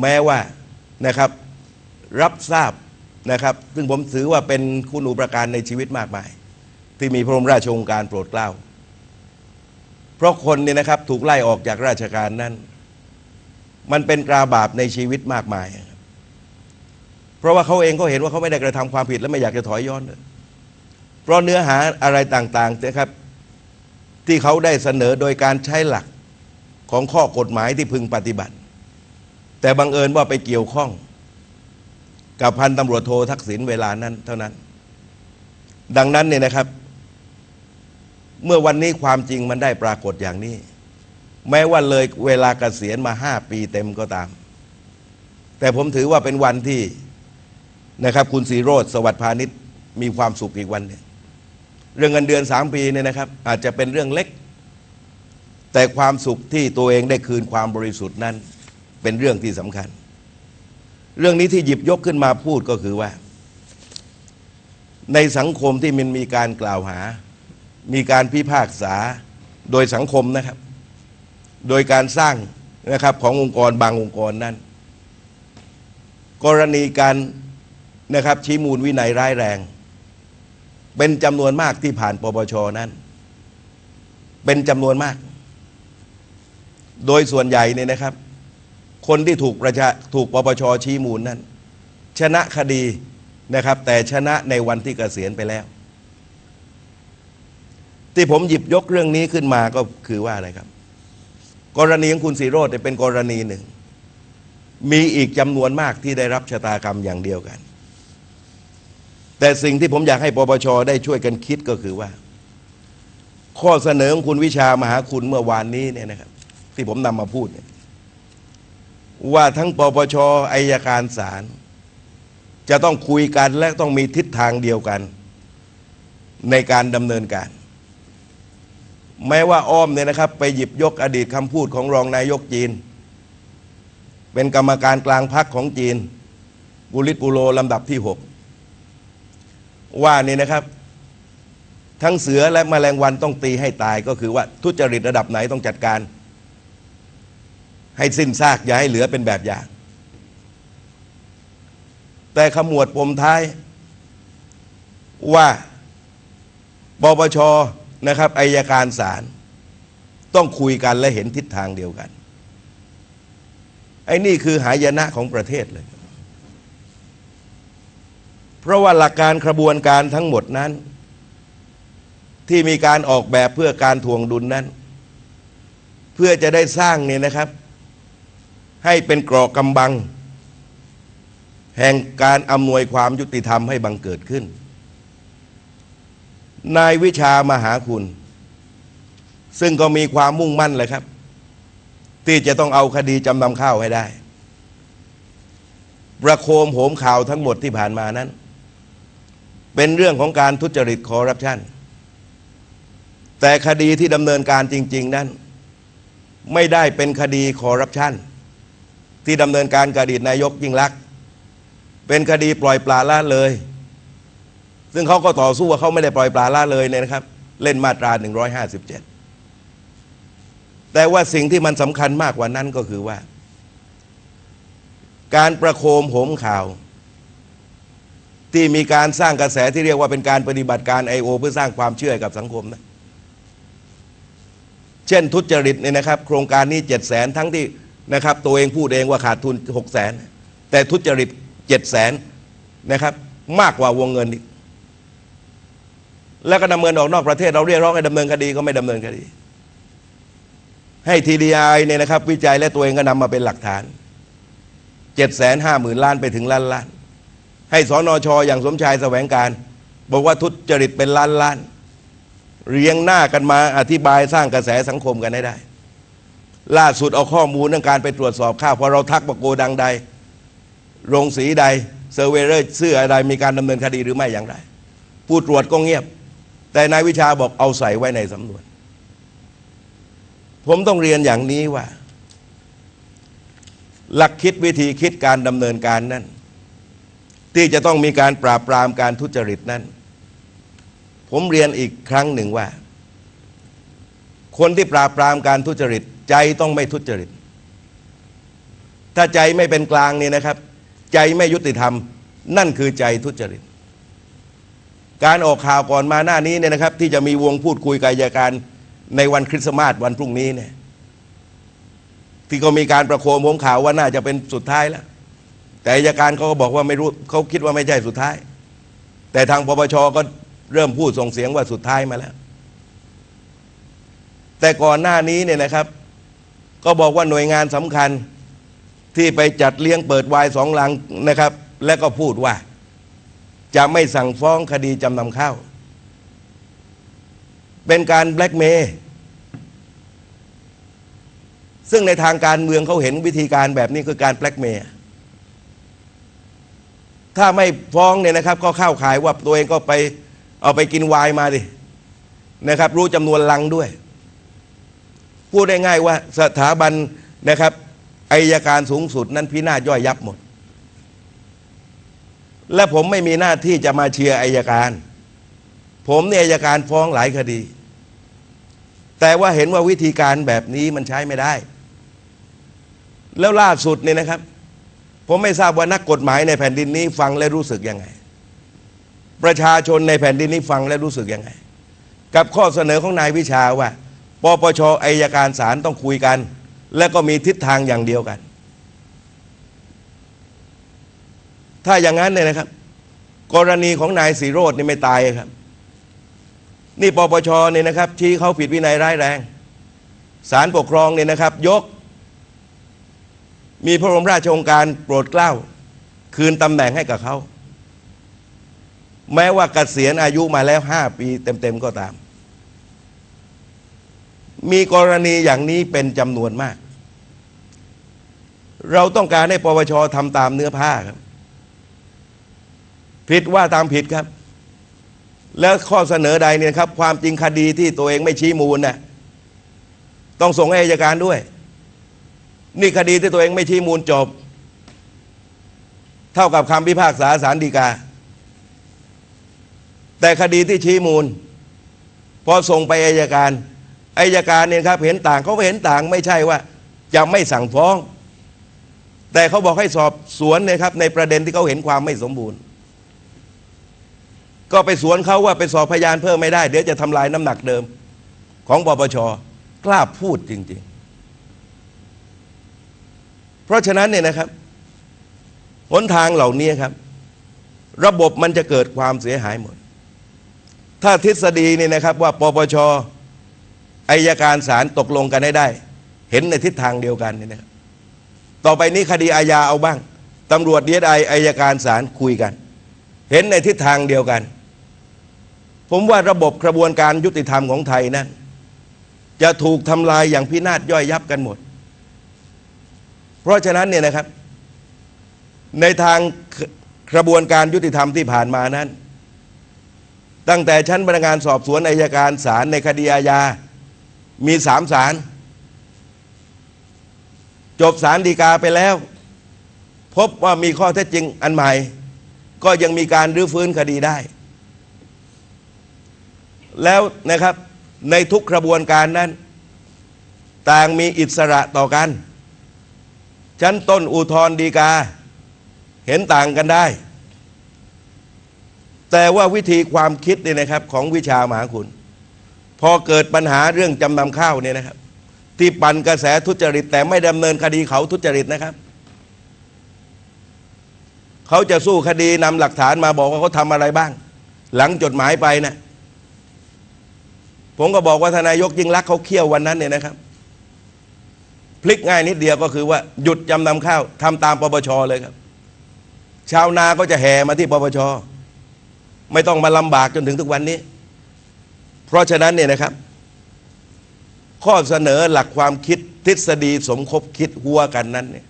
แม้ว่านะครับรับทราบนะครับ ซึ่งผมถือว่าเป็นคุณูปการในชีวิตมากมาย ที่มีพระบรมราชโองการโปรดเกล้า เพราะคนเนี่ยนะครับถูกไล่ออกจากราชการนั้น มันเป็นกราบาปในชีวิตมากมาย เพราะว่าเขาเองก็เห็นว่าเขาไม่ได้กระทำความผิดและไม่อยากจะถอยย้อนเลยเพราะเนื้อหาอะไรต่างๆนะครับ ที่เขาได้เสนอโดยการใช้หลักของข้อกฎหมายที่พึงปฏิบัติ แต่บังเอิญว่าไปเกี่ยวข้อง กับพันตำรวจโททักษิณเวลานั้น เท่านั้น ดังนั้นเนี่ยนะครับ เมื่อวันนี้ความจริงมันได้ปรากฏอย่างนี้ แม้ว่าเลยเวลาเกษียณมาห้าปีเต็มก็ตาม แต่ผมถือว่าเป็นวันที่นะครับ คุณสีโรธสวัสดิ์พาณิชย์มีความสุขอีกวันหนึ่งเรื่องเงินเดือนสามปีเนี่ยนะครับ อาจจะเป็นเรื่องเล็ก แต่ความสุขที่ตัวเองได้คืนความบริสุทธิ์นั้น เป็นเรื่องที่สำคัญ เรื่องนี้ที่หยิบยกขึ้นมาพูดก็คือว่า ในสังคมที่มันมีการกล่าวหา มีการพิพากษาโดยสังคมนะครับ โดยการสร้างนะครับขององค์กรบางองค์กรนั้น กรณีการนะครับชี้มูลวินัยร้ายแรง เป็นจำนวนมากที่ผ่านปปชนั้น เป็นจำนวนมาก โดยส่วนใหญ่เนี่ยนะครับ คนที่ถูกประชาถูกปปชชี้มูลนั้น ชนะคดีนะครับ แต่ชนะในวันที่เกษียณไปแล้ว ที่ผมหยิบยกเรื่องนี้ขึ้นมาก็คือว่าอะไรครับ กรณีของคุณสีโรดเป็นกรณีหนึ่ง มีอีกจำนวนมากที่ได้รับชะตากรรมอย่างเดียวกัน แต่สิ่งที่ผมอยากให้ปปชได้ช่วยกันคิดก็คือว่า ข้อเสนอของคุณวิชามหาคุณเมื่อวานนี้เนี่ยนะครับ ที่ผมนำมาพูดเนี่ย ว่าทั้งปปชอายการศาลจะต้องคุยกันและต้องมีทิศทางเดียวกัน ในการดำเนินการ แม้ว่าอ้อมเนี่ยนะครับ ไปหยิบยกอดีตคำพูดของรองนายกจีน เป็นกรรมการกลางพักของจีนกุลิตปูโรลำดับที่หกว่านี่นะครับ ทั้งเสือและแมลงวันต้องตีให้ตายก็คือว่าทุจริตระดับไหนต้องจัดการ ให้สิ้นซากอย่าให้เหลือเป็นแบบอย่าง แต่ขมวดปมท้าย ว่าปปชนะครับอายการศาลต้องคุยกันและเห็นทิศทางเดียวกัน ไอ้นี่คือหายนะของประเทศเลย เพราะว่าหลักการกระบวนการทั้งหมดนั้น ที่มีการออกแบบเพื่อการทวงดุลนั้น เพื่อจะได้สร้างเนี่ยนะครับ ให้เป็นกรอกกำบัง แห่งการอำนวยความยุติธรรมให้บังเกิดขึ้น นายวิชามหาคุณ ซึ่งก็มีความมุ่งมั่นเลยครับ ที่จะต้องเอาคดีจำนำข้าวให้ได้ประโคมโหมข่าวทั้งหมดที่ผ่านมานั้น เป็นเรื่องของการทุจริตคอร์รัปชันแต่คดีที่ดำเนินการจริง ๆ นั้น ไม่ได้เป็นคดีคอร์รัปชัน ที่ดำเนินการกับอดีตนายกยิ่งลักษณ์เป็นคดีปล่อยปลาละเลย ซึ่งเขาก็ต่อสู้ว่าเขาไม่ได้ปล่อยปลาละเลยเนี่ยนะครับ เล่นมาตรา 157 แต่ว่าสิ่งที่มันสำคัญมากกว่านั้นก็คือว่า การประโคมโหมข่าว ที่มีการสร้างกระแสที่เรียกว่าเป็นการปฏิบัติการ I.O. เพื่อสร้างความเชื่อกับสังคมนะเช่นทุจริตเนี่ยนะครับ โครงการนี้เจ็ดแสนทั้งที่ นะครับ ตัวเองพูดเองว่าขาดทุนหกแสนแต่ทุจริตเจ็ดแสนนะครับ มากกว่าวงเงินอีกแล้วก็ดำเนินออกนอกประเทศเราเรียกร้องให้ดำเนินคดีก็ไม่ดำเนินคดี ให้ทีดีไอเนี่ยนะครับ วิจัยและตัวเองก็นำมาเป็นหลักฐานเจ็ดแสนห้าหมื่นล้านไปถึงล้านล้าน ให้สอนอชออย่างสมชายแสวงการ บอกว่าทุจริตเป็นล้านล้าน เรียงหน้ากันมาอธิบายสร้างกระแสสังคมกันให้ได้ ล่าสุดเอาข้อมูลเรื่องการไปตรวจสอบข้าวพอเราทักว่าโกดังใด โรงสีใดเซอร์เวเรอร์เสื้ออะไรมีการดำเนินคดีหรือไม่อย่างไร ผู้ตรวจก็เงียบ แต่นายวิชาบอกเอาใส่ไว้ในสำนวน ผมต้องเรียนอย่างนี้ว่า หลักคิดวิธีคิดการดำเนินการนั้นที่จะต้องมีการปราบปรามการทุจริตนั้น ผมเรียนอีกครั้งหนึ่งว่า คนที่ปราบปรามการทุจริต ใจต้องไม่ทุจริต ถ้าใจไม่เป็นกลางเนี่ยนะครับ ใจไม่ยุติธรรม นั่นคือใจทุจริต การออกข่าวก่อนมาหน้านี้เนี่ยนะครับ ที่จะมีวงพูดคุยกับอัยการในวันคริสต์มาสวันพรุ่งนี้เนี่ยที่ก็มีการประโคมวงข่าวว่าน่าจะเป็นสุดท้ายแล้วแต่อัยการเขาก็บอกว่าไม่รู้เขาคิดว่าไม่ใช่สุดท้าย แต่ทางปปชก็เริ่มพูดส่งเสียงว่าสุดท้ายมาแล้ว แต่ก่อนหน้านี้เนี่ยนะครับ ก็บอกว่าหน่วยงานสำคัญที่ไปจัดเลี้ยงเปิดวายสองหลังนะครับ และก็พูดว่า จะไม่สั่งฟ้องคดีจำนำข้าว เป็นการแบล็กเมย์ซึ่งในทางการเมืองเขาเห็นวิธีการแบบนี้คือการแบล็กเมย์ถ้าไม่ฟ้องเนี่ยนะครับ ก็เข้าขายว่าตัวเองก็ไปเอาไปกินวายมาดินะครับ รู้จำนวนลังด้วย พูดได้ง่ายว่าสถาบันนะครับอายการสูงสุดนั้นพินาศย่อยยับหมด และผมไม่มีหน้าที่จะมาเชียร์อายการ ผมเนี่ยอายการฟ้องหลายคดี แต่ว่าเห็นว่าวิธีการแบบนี้มันใช้ไม่ได้ แล้วล่าสุดเนี่ยนะครับ ผมไม่ทราบว่านักกฎหมายในแผ่นดินนี้ฟังและรู้สึกยังไง ประชาชนในแผ่นดินนี้ฟังและรู้สึกยังไง กับข้อเสนอของนายวิชาว่า ปปชอายการศาลต้องคุยกัน และก็มีทิศทางอย่างเดียวกัน ถ้าอย่างนั้นเนี่ยนะครับ กรณีของนายสีโรดนี่ไม่ตายครับ นี่ปปชเนี่ยนะครับ ชี้เขาผิดวินัยร้ายแรงศาลปกครองเนี่ยนะครับ ยก มีพระบรมราชโองการโปรดเกล้า คืนตำแหน่งให้กับเขา แม้ว่าเกษียณอายุมาแล้วห้าปีเต็มๆก็ตาม มีกรณีอย่างนี้เป็นจำนวนมาก เราต้องการให้ปปชทำตามเนื้อผ้าครับ ผิดว่าตามผิดครับ แล้วข้อเสนอใดเนี่ยครับ ความจริงคดีที่ตัวเองไม่ชี้มูลน่ะต้องส่งให้อัยการด้วย นี่คดีที่ตัวเองไม่ชี้มูลจบ เท่ากับคำพิพากษาสารดีกา แต่คดีที่ชี้มูล พอส่งไปอายการ อายการเนี่ยครับเห็นต่างเขาก็เห็นต่างไม่ใช่ว่าจะไม่สั่งฟ้อง แต่เขาบอกให้สอบสวนเนี่ยครับในประเด็นที่เขาเห็นความไม่สมบูรณ์ ก็ไปสวนเขาว่าไปสอบพยานเพิ่มไม่ได้ เดี๋ยวจะทำลายน้ำหนักเดิม ของปปชกล้าพูดจริง ๆ เพราะฉะนั้นเนี่ยนะครับหนทางเหล่านี้ครับ ระบบมันจะเกิดความเสียหายหมด ถ้าทฤษฎีเนี่ยนะครับว่าปปช อายการศาลตกลงกันให้ได้ เห็นในทิศทางเดียวกันนี่นะครับต่อไปนี้คดีอาญาเอาบ้างตำรวจดีเอสไออายการศาลคุยกัน เห็นในทิศทางเดียวกัน ผมว่าระบบกระบวนการยุติธรรมของไทยนั้นจะถูกทำลายอย่างพินาศย่อยยับกันหมด เพราะฉะนั้นเนี่ยนะครับ ในทางกระบวนการยุติธรรมที่ผ่านมานั้น ตั้งแต่ชั้นพนักงานสอบสวนอายการศาลในคดีอาญา มีสามศาลจบศาลฎีกาไปแล้ว พบว่ามีข้อเท็จจริงอันใหม่ ก็ยังมีการรื้อฟื้นคดีได้ แล้วนะครับในทุกกระบวนการนั้น ต่างมีอิสระต่อกัน ชั้นต้นอุทธรดีกา เห็นต่างกันได้ แต่ว่าวิธีความคิดเนี่ยนะครับของวิชามหาคุณ พอเกิดปัญหาเรื่องจำนำข้าวเนี่ยนะครับ ที่ปั่นกระแสทุจริต แต่ไม่ดำเนินคดีเขาทุจริตนะครับ เขาจะสู้คดีนำหลักฐานมาบอกว่าเขาทำอะไรบ้าง หลังจดหมายไปนะผมก็บอกว่าทนายกยิ่งรักเขาเคี่ยววันนั้นเนี่ยนะครับ พลิกง่ายนิดเดียวก็คือว่าหยุดจำนำข้าวทำตามปปชเลยครับ ชาวนาก็จะแห่มาที่ปปชไม่ต้องมาลำบากจนถึงทุกวันนี้ เพราะฉะนั้นเนี่ยนะครับ ข้อเสนอหลักความคิดทฤษฎีสมคบคิดหัวกันนั้นเนี่ย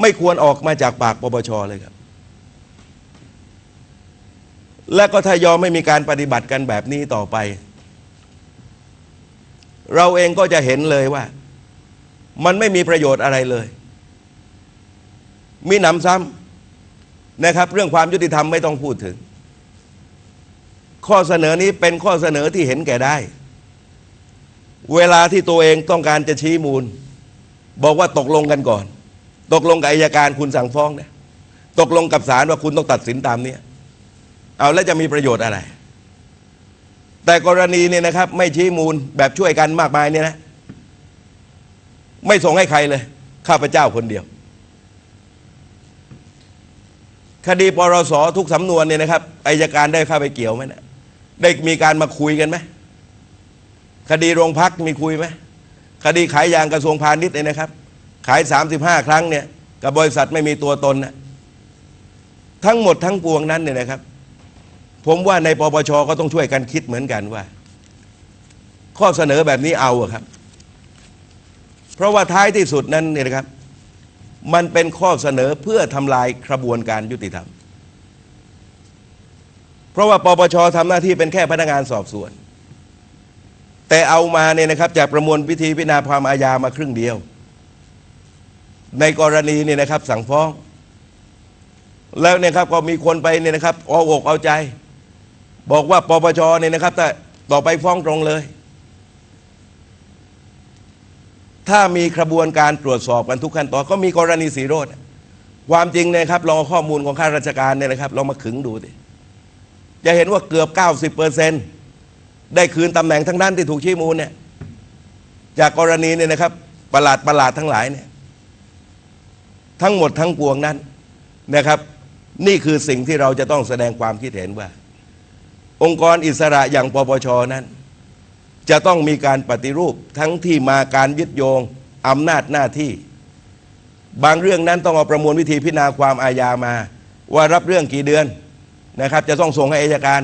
ไม่ควรออกมาจากปากปปชเลยครับ และก็ถ้ายอมไม่มีการปฏิบัติกันแบบนี้ต่อไป เราเองก็จะเห็นเลยว่า มันไม่มีประโยชน์อะไรเลย มีหนำซ้ำนะครับ เรื่องความยุติธรรมไม่ต้องพูดถึง ข้อเสนอนี้เป็นข้อเสนอที่เห็นแก่ได้ เวลาที่ตัวเองต้องการจะชี้มูล บอกว่าตกลงกันก่อน ตกลงกับอายการคุณสั่งฟ้องเนี่ยตกลงกับศาลว่าคุณต้องตัดสินตามเนี้ยเอาแล้วจะมีประโยชน์อะไร แต่กรณีเนี่ยนะครับ ไม่ชี้มูลแบบช่วยกันมากมายเนี่ยนะไม่ส่งให้ใครเลย ข้าพเจ้าคนเดียว คดีปรสทุกสำนวนเนี่ยนะครับอายการได้เข้าไปเกี่ยวไหมเนะ ได้มีการมาคุยกันไหมคดีโรงพักมีคุยไหมคดีขายยางกระทรวงพาณิชย์เนี่ยนะครับ ขาย 35 ครั้งเนี่ยกับบริษัทไม่มีตัวตนนะทั้งหมดทั้งปวงนั้นเนี่ยนะครับ ผมว่าในปปชก็ต้องช่วยกันคิดเหมือนกันว่า ข้อเสนอแบบนี้เอาครับ เพราะว่าท้ายที่สุดนั้นเนี่ยนะครับ มันเป็นข้อเสนอเพื่อทำลายกระบวนการยุติธรรม เพราะว่าปปชทำหน้าที่เป็นแค่พนักงานสอบสวน แต่เอามาเนี่ยนะครับจากประมวลวิธีพิจารณาความอาญามาครึ่งเดียว ในกรณีเนี่ยนะครับสั่งฟ้อง แล้วเนี่ยครับก็มีคนไปเนี่ยนะครับเอาอกเอาใจ บอกว่าปปชเนี่ยนะครับแต่ต่อไปฟ้องตรงเลย ถ้ามีกระบวนการตรวจสอบกันทุกขั้นตอนก็มีกรณีสีโรดความจริงเนยครับลองข้อมูลของข้าราชการเนี่ยนะครับลองมาขึงดูดิ จะเห็นว่าเกือบ 90เปอร์เซนได้คืนตำแหน่งทั้งด้านที่ถูกชี้มูลเนี่ยจากกรณีเนี่ยนะครับประหลาดประหลาดทั้งหลายเนี่ยทั้งหมดทั้งปวงนั้นนะครับ นี่คือสิ่งที่เราจะต้องแสดงความคิดเห็นว่า องค์กรอิสระอย่างปปชนั้น จะต้องมีการปฏิรูปทั้งที่มาการยึดโยงอำนาจหน้าที่ บางเรื่องนั้นต้องเอาประมวลวิธีพิจารณาความอาญามา ว่ารับเรื่องกี่เดือน นะครับ จะต้องส่งให้อายการ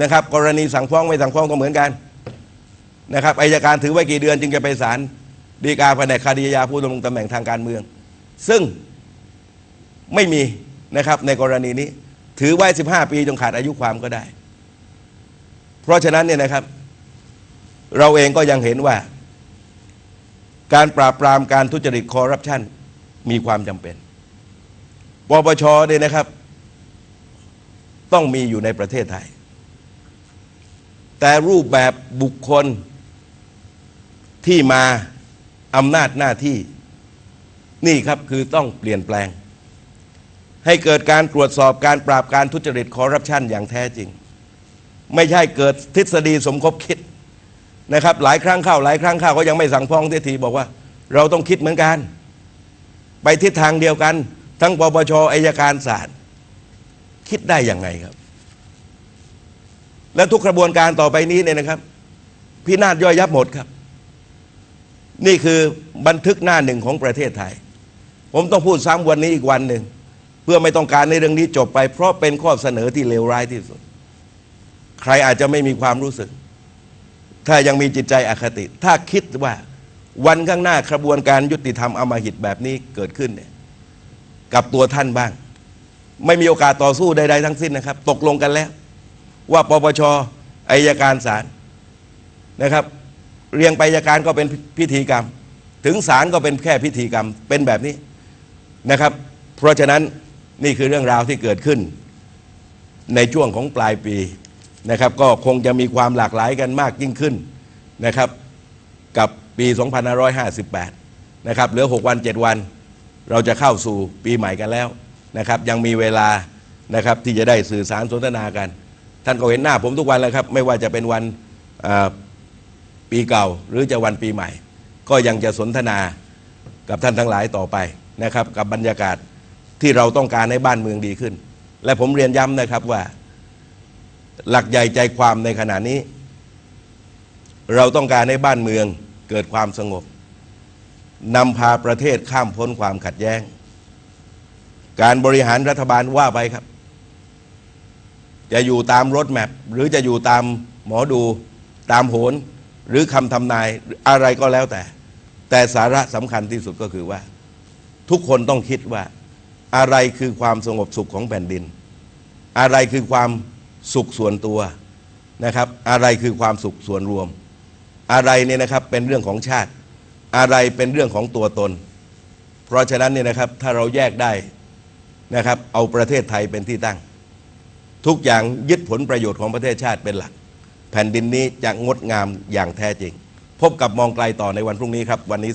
นะครับ กรณีสั่งฟ้องไม่สั่งฟ้องก็เหมือนกันนะครับอายการถือไว้กี่เดือนจึงจะไปศาลฎีกาแผนกคดีอาญาผู้ดำรงตำแหน่งทางการเมือง ซึ่งไม่มีนะครับในกรณีนี้ ถือไว้ 15 ปีจนขาดอายุความก็ได้ เพราะฉะนั้นเนี่ยนะครับ เราเองก็ยังเห็นว่า การปราบปรามการทุจริตคอร์รัปชันมีความจำเป็นปปชเนี่ยนะครับ ต้องมีอยู่ในประเทศไทย แต่รูปแบบบุคคลที่มาอำนาจหน้าที่ นี่ครับคือต้องเปลี่ยนแปลง ให้เกิดการตรวจสอบการปราบการทุจริตคอร์รัปชันอย่างแท้จริง ไม่ใช่เกิดทฤษฎีสมคบคิดนะครับ หลายครั้งเข้าหลายครั้งเข้าก็ยังไม่สั่งฟ้องทีทีบอกว่า เราต้องคิดเหมือนกัน ไปทิศทางเดียวกัน ทั้งปปชอายการศาล คิดได้ยังไงครับ และทุกกระบวนการต่อไปนี้เนี่ยนะครับ พินาศย่อยยับหมดครับ นี่คือบันทึกหน้าหนึ่งของประเทศไทย ผมต้องพูดซ้ำวันนี้อีกวันหนึ่ง เพื่อไม่ต้องการในเรื่องนี้จบไป เพราะเป็นข้อเสนอที่เลวร้ายที่สุด ใครอาจจะไม่มีความรู้สึก ถ้ายังมีจิตใจอคติ ถ้าคิดว่าวันข้างหน้ากระบวนการยุติธรรมอมหิตแบบนี้เกิดขึ้นเนี่ยกับตัวท่านบ้าง ไม่มีโอกาสต่อสู้ใดๆทั้งสิ้นนะครับ ตกลงกันแล้ว ว่าปปชอายการศาลนะครับ เรียงไปอายการก็เป็นพิธีกรรม ถึงศาลก็เป็นแค่พิธีกรรมเป็นแบบนี้นะครับ เพราะฉะนั้นนี่คือเรื่องราวที่เกิดขึ้น ในช่วงของปลายปีนะครับ ก็คงจะมีความหลากหลายกันมากยิ่งขึ้นนะครับ กับปี 2558 นะครับเหลือ 6 วัน 7 วัน เราจะเข้าสู่ปีใหม่กันแล้ว นะครับยังมีเวลานะครับที่จะได้สื่อสารสนทนากัน ท่านก็เห็นหน้าผมทุกวันแล้วครับ ไม่ว่าจะเป็นวันปีเก่าหรือจะวันปีใหม่ ก็ยังจะสนทนากับท่านทั้งหลายต่อไปนะครับกับบรรยากาศที่เราต้องการให้บ้านเมืองดีขึ้น และผมเรียนย้ำนะครับว่า หลักใหญ่ใจความในขณะนี้ เราต้องการให้บ้านเมืองเกิดความสงบนำพาประเทศข้ามพ้นความขัดแย้ง การบริหารรัฐบาลว่าไปครับ จะอยู่ตามรถแมพหรือจะอยู่ตามหมอดูตามโหนหรือคำทำนายอะไรก็แล้วแต่ แต่สาระสำคัญที่สุดก็คือว่า ทุกคนต้องคิดว่าอะไรคือความสงบสุขของแผ่นดิน อะไรคือความสุขส่วนตัวนะครับ อะไรคือความสุขส่วนรวม อะไรเนี่ยนะครับเป็นเรื่องของชาติ อะไรเป็นเรื่องของตัวตน เพราะฉะนั้นเนี่ยนะครับถ้าเราแยกได้ นะครับ เอาประเทศไทยเป็นที่ตั้ง ทุกอย่างยึดผลประโยชน์ของประเทศชาติเป็นหลัก แผ่นดินนี้จะงดงามอย่างแท้จริง พบกับมองไกลต่อในวันพรุ่งนี้ครับวันนี้